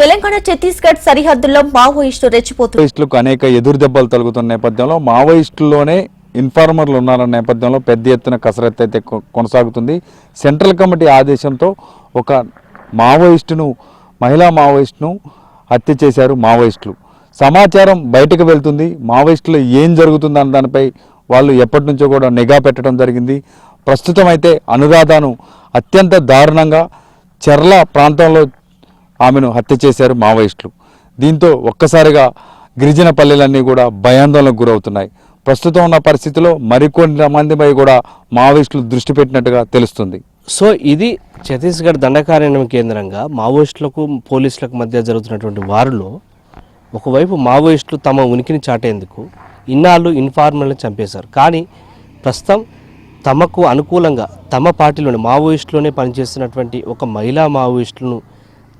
తెలంగాణ ఛత్తీస్గఢ్ సరిహద్దుల్లో మావోయిస్టు రెచ్చిపోతున్నారు. అనేక ఎదురు దెబ్బలు తొలుగుతున్న నేపథ్యంలో మావోయిస్టుల్లోనే ఇన్ఫార్మర్లు ఉన్నారన్న నేపథ్యంలో పెద్ద ఎత్తున కసరత్తు అయితే కొనసాగుతుంది. సెంట్రల్ కమిటీ ఆదేశంతో ఒక మావోయిస్టును మహిళా మావోయిస్టును హత్య చేశారు మావోయిస్టులు. సమాచారం బయటకు వెళ్తుంది. మావోయిస్టులు ఏం జరుగుతుందన్న దానిపై వాళ్ళు ఎప్పటి నుంచో కూడా నిఘా పెట్టడం జరిగింది. ప్రస్తుతం అయితే అనురాధను అత్యంత దారుణంగా చెర్ల ప్రాంతంలో ఆమెను హత్య చేశారు మావోయిస్టులు. దీంతో ఒక్కసారిగా గిరిజన పల్లెలన్నీ కూడా భయాందోళనకు గురవుతున్నాయి. ప్రస్తుతం ఉన్న పరిస్థితిలో మరికొన్ని మందిపై కూడా మావోయిస్టులు దృష్టి పెట్టినట్టుగా తెలుస్తుంది. సో ఇది ఛత్తీస్గఢ్ దండకారణ్యం కేంద్రంగా మావోయిస్టులకు పోలీసులకు మధ్య జరుగుతున్నటువంటి వారిలో ఒకవైపు మావోయిస్టులు తమ ఉనికిని చాటేందుకు ఇన్నాళ్ళు ఇన్ఫార్మల్ని చంపేశారు. కానీ ప్రస్తుతం తమకు అనుకూలంగా తమ పార్టీలోని మావోయిస్టులోనే పనిచేస్తున్నటువంటి ఒక మహిళా మావోయిస్టులను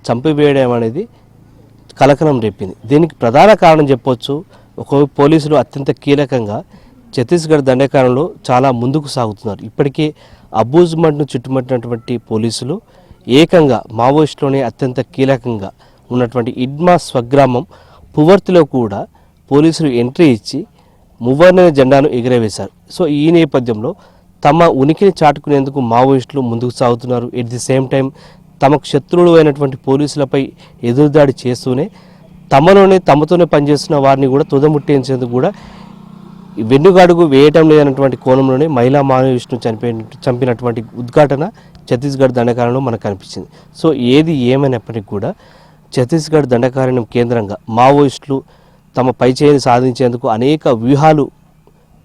చంపివేయడం అనేది కలకలం రేపింది. దీనికి ప్రధాన కారణం చెప్పొచ్చు ఒక పోలీసులు అత్యంత కీలకంగా ఛత్తీస్గఢ్ దండకారంలో చాలా ముందుకు సాగుతున్నారు. ఇప్పటికే అబూజ్మెంట్ను చుట్టుముట్టినటువంటి పోలీసులు ఏకంగా మావోయిస్టులోనే అత్యంత కీలకంగా ఉన్నటువంటి ఇడ్మా స్వగ్రామం పువర్తిలో కూడా పోలీసులు ఎంట్రీ ఇచ్చి మువ్వన్న జెండాను ఎగిరవేశారు. సో ఈ నేపథ్యంలో తమ ఉనికిని చాటుకునేందుకు మావోయిస్టులు ముందుకు సాగుతున్నారు. ఎట్ ది సేమ్ టైం తమకు శత్రువులు అయినటువంటి పోలీసులపై ఎదురుదాడి చేస్తూనే తమలోనే తమతోనే పనిచేస్తున్న వారిని కూడా తుదముట్టించేందుకు కూడా వెన్నుగాడుగు వేయటం లేదన్నటువంటి కోణంలోనే మహిళా మావోయిస్టును చనిపోయిన చంపినటువంటి ఉద్ఘాటన ఛత్తీస్గఢ్ దండకారణలో మనకు కనిపించింది. సో ఏది ఏమైనప్పటికీ కూడా ఛత్తీస్గఢ్ దండకారణ్యం కేంద్రంగా మావోయిస్టులు తమ పైచేయిని సాధించేందుకు అనేక వ్యూహాలు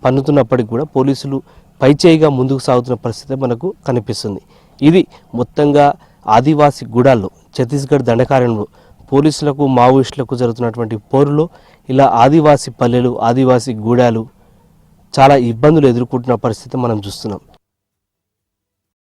పన్నుతున్నప్పటికీ కూడా పోలీసులు పైచేయిగా ముందుకు సాగుతున్న పరిస్థితి మనకు కనిపిస్తుంది. ఇది మొత్తంగా ఆదివాసీ గూడాల్లో ఛత్తీస్గఢ్ దండకారణ్యంలో పోలీసులకు మావోయిస్టులకు జరుగుతున్నటువంటి పోరులో ఇలా ఆదివాసీ పల్లెలు ఆదివాసీ గూడాలు చాలా ఇబ్బందులు ఎదుర్కొంటున్న పరిస్థితి మనం చూస్తున్నాం.